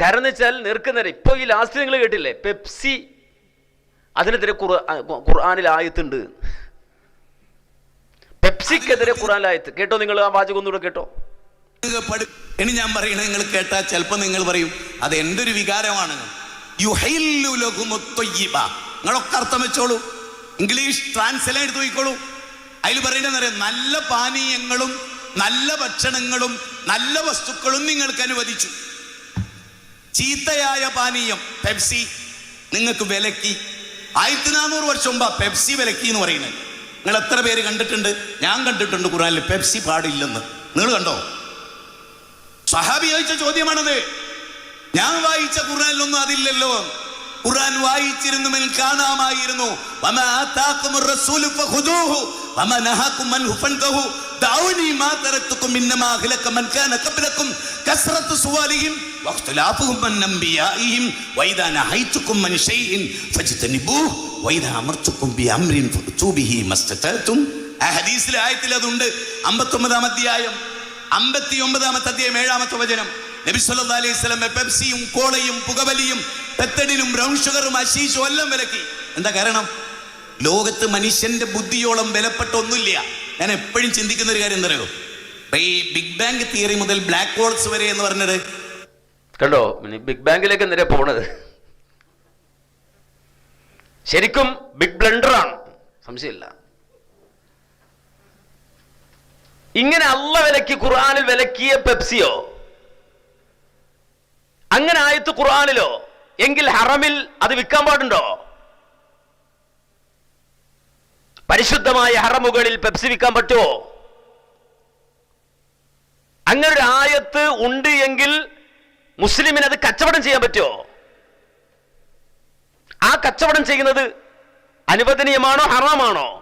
കാരണം വെച്ചാൽ നേർക്കുനേരെ ഇപ്പൊ ഈ ലാസ്റ്റ് നിങ്ങൾ കേട്ടില്ലേ? പെപ്സി. അതിനെതിരെ ഖുർആാനിൽ ആയത്തുണ്ട്. പെപ്സിക്കെതിരെ ഖുർആനിൽ ആയത്ത്. കേട്ടോ നിങ്ങൾ ആ വാചകം ഒന്നുകൂടെ കേട്ടോ? ഇനി ഞാൻ പറയണ നിങ്ങൾ കേട്ടാൽ ചിലപ്പോൾ നിങ്ങൾ പറയും അത് എന്റെ ഒരു വികാരമാണ്. നിങ്ങളൊക്കെ അർത്ഥം വെച്ചോളൂ. ഇംഗ്ലീഷ് ട്രാൻസ്ലേറ്റ് എടുത്ത് നോക്കിക്കോളൂ. അതിൽ പറയുന്നത് നല്ല പാനീയങ്ങളും നല്ല ഭക്ഷണങ്ങളും നല്ല വസ്തുക്കളും നിങ്ങൾക്ക് അനുവദിച്ചു. ചീത്തയായ പാനീയം പെപ്സി. നിങ്ങൾക്ക് വിലക്കി. ആയിരത്തി നാനൂറ് വർഷം മുമ്പ് പെപ്സി വിലക്കി എന്ന് പറയുന്നത്. നിങ്ങൾ എത്ര പേര് കണ്ടിട്ടുണ്ട്? ഞാൻ കണ്ടിട്ടുണ്ട് ഖുറാനിൽ പെപ്സി പാടില്ലെന്ന്. നിങ്ങൾ കണ്ടോ? സഹാബി ചോദിച്ച ചോദ്യമാണത്. ഞാൻ വായിച്ച ഖുറാനിലൊന്നും അതില്ലല്ലോ. ഖുർആൻ വായിച്ചിരുന്നു കാണാമായിരുന്നു. ദഊനി മാ തറക്തുകും ഇന്നമാ അഹ്ലക മൻ കാന ഖബ്ലകും കസ്റത്തു സുവാലിഹിം അതുണ്ട്. 59 അധ്യായം അമ്പത്തി ഒമ്പതാമത്തെ അധ്യായം ഏഴാമത്തെ വചനം. നബി സല്ലല്ലാഹു അലൈഹി വസല്ലം പെപ്സിയും കോളയും പുകവലിയും പെത്തടിലും ബ്രൗൺ ഷുഗറും അശീഷും എല്ലാം വിലക്കി. എന്താ കാരണം? ലോകത്ത് മനുഷ്യന്റെ ബുദ്ധിയോളം വിലപ്പെട്ട ഒന്നുമില്ല ഞാൻ എപ്പോഴും ചിന്തിക്കുന്ന ഒരു കാര്യം എന്തറിയോ ഈ ബിഗ് ബാങ്ക് തിയറി മുതൽ ബ്ലാക്ക് ഹോൾസ് വരെ എന്ന് പറഞ്ഞത് കണ്ടോ? ബിഗ് ബാങ്കിലേക്ക് നേരെ പോണത്? ശരിക്കും ബിഗ് ബ്ലണ്ടറാണ് സംശയമില്ല. ഇങ്ങനെ അള്ള വിലക്കി ഖുർആാനിൽ വിലക്കിയ പെപ്സിയോ? അങ്ങനെ ആയത്ത് ഖുർആാനിലോ? എങ്കിൽ ഹറമിൽ അത് വിൽക്കാൻ പാടുണ്ടോ? പരിശുദ്ധമായ ഹറമുകളിൽ പെപ്സി വിൽക്കാൻ പറ്റുമോ അങ്ങനെ ഒരു ആയത്ത് ഉണ്ട് എങ്കിൽ മുസ്ലിമിന് അത് കച്ചവടം ചെയ്യാൻ പറ്റുമോ? ആ കച്ചവടം ചെയ്യുന്നത് അനുവദനീയമാണോ ഹറാമാണോ?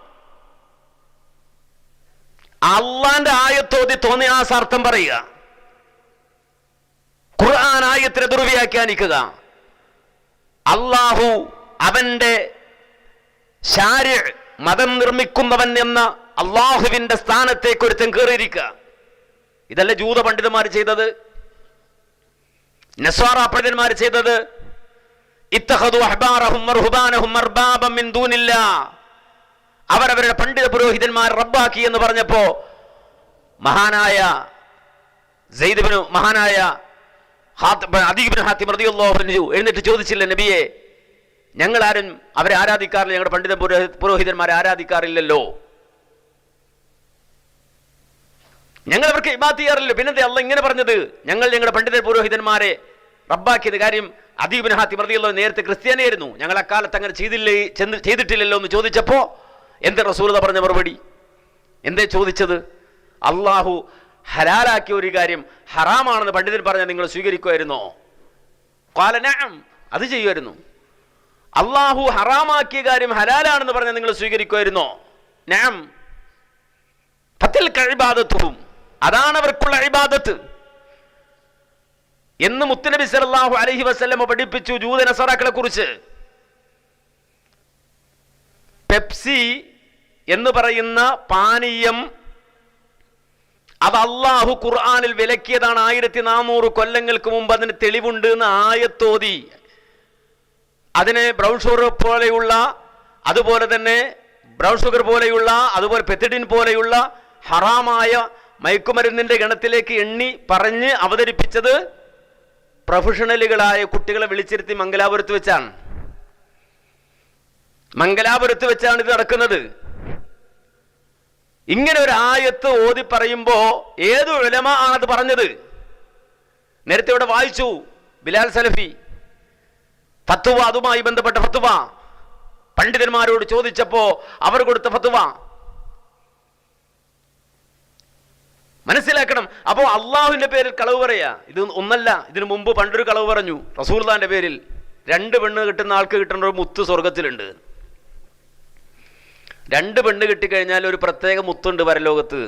അള്ളാന്റെ ആയത്തോതി തോന്നിയ ആ സാർത്ഥം പറയുക. ഖുർആൻ ആയത്തിനെ ദുർവ്യാഖ്യാനിക്കുക. അള്ളാഹു അവന്റെ മതം നിർമ്മിക്കുന്നവൻ എന്ന അള്ളാഹുവിന്റെ സ്ഥാനത്തേക്ക് ഒരുത്തൻ കയറിയിരിക്കുക. ഇതല്ല ജൂത പണ്ഡിതന്മാർ ചെയ്തത്? നസ്വാറ പണ്ഡിതന്മാർ ചെയ്തത് അവരവരുടെ പണ്ഡിത പുരോഹിതന്മാർ റബ്ബാക്കി എന്ന് പറഞ്ഞപ്പോ മഹാനായ മഹാനായ എഴുന്നിട്ട് ചോദിച്ചില്ല നബിയെ ഞങ്ങൾ ആരും അവരെ ആരാധിക്കാറില്ല ഞങ്ങളുടെ പണ്ഡിത പുരോഹി- പുരോഹിതന്മാരെ ആരാധിക്കാറില്ലല്ലോ. ഞങ്ങൾ അവർക്ക് ഇബാത്ത് ചെയ്യാറില്ല പിന്നെന്താ അല്ല ഇങ്ങനെ പറഞ്ഞത്. ഞങ്ങൾ ഞങ്ങളുടെ പണ്ഡിത പുരോഹിതന്മാരെ റബ്ബാക്കിയത് കാര്യം അദീബിന് ഹാത്തി മൃതിയുള്ള നേരത്തെ ക്രിസ്ത്യാനിയായിരുന്നു. ഞങ്ങൾ അക്കാലത്ത് അങ്ങനെ ചെയ്തില്ലേ ചെന്ന് ചെയ്തിട്ടില്ലല്ലോ എന്ന് ചോദിച്ചപ്പോൾ എന്ത് റസൂലത പറഞ്ഞ മറുപടി? എന്തേ ചോദിച്ചത്? അള്ളാഹു ഹലാലാക്കിയ ഒരു കാര്യം ഹറാമാണെന്ന് പണ്ഡിതൻ പറഞ്ഞാൽ നിങ്ങൾ സ്വീകരിക്കുമായിരുന്നോ? കാലനാം അത് ചെയ്യുമായിരുന്നു. അള്ളാഹു ഹറാമാക്കിയ കാര്യം ഹലാലാണെന്ന് പറഞ്ഞാൽ നിങ്ങൾ സ്വീകരിക്കുമായിരുന്നോ? നാം ഫത്തിൽ കഴിബാദത്തും അതാണ് അവർക്കുള്ള അഴിബാദത്ത് എന്ന് മുത്തനബി സല്ലല്ലാഹു അലഹി വസ്ലമ പഠിപ്പിച്ചു ജൂത നസറാക്കളെ കുറിച്ച്. പെപ്സി എന്ന് പറയുന്ന പാനീയം അത് അള്ളാഹു ഖുർആാനിൽ വിലക്കിയതാണ് ആയിരത്തി നാനൂറ് കൊല്ലങ്ങൾക്ക് മുമ്പ് അതിന് തെളിവുണ്ട് എന്ന് ആയത്തോതി. അതിനെ ബ്രൗൺ ഷുഗർ പോലെയുള്ള അതുപോലെ തന്നെ ബ്രൗൺ ഷുഗർ പോലെയുള്ള അതുപോലെ പെത്തിഡിൻ പോലെയുള്ള ഹറാമായ മയക്കുമരുന്നിന്റെ ഗണത്തിലേക്ക് എണ്ണി പറഞ്ഞ് അവതരിപ്പിച്ചത് പ്രൊഫഷണലുകളായ കുട്ടികളെ വിളിച്ചിരുത്തി മംഗലാപുരത്ത് വെച്ചാണ്. മംഗലാപുരത്ത് വെച്ചാണ് ഇത് നടക്കുന്നത്. ഇങ്ങനെ ഒരു ആയത്ത് ഓതി പറയുമ്പോ ഏത് ഉലമ ആണത് പറഞ്ഞത്? നേരത്തെ ഇവിടെ വായിച്ചു ബിലാൽ സലഫി. ഫത്തുവ അതുമായി ബന്ധപ്പെട്ട ഫത്തുവ പണ്ഡിതന്മാരോട് ചോദിച്ചപ്പോ അവർ കൊടുത്ത ഫത്തുവ മനസ്സിലാക്കണം. അപ്പോൾ അള്ളാഹുവിന്റെ പേരിൽ കളവ് പറയാ. ഇത് ഒന്നല്ല ഇതിനു മുമ്പ് പണ്ടൊരു കളവ് പറഞ്ഞു. റസൂർദാന്റെ പേരിൽ രണ്ട് പെണ്ണ് കിട്ടുന്ന ആൾക്ക് കിട്ടുന്ന ഒരു മുത്ത് സ്വർഗത്തിലുണ്ട് രണ്ട് പെണ്ണ് കിട്ടിക്കഴിഞ്ഞാൽ ഒരു പ്രത്യേക മുത്തുണ്ട് പരലോകത്ത്.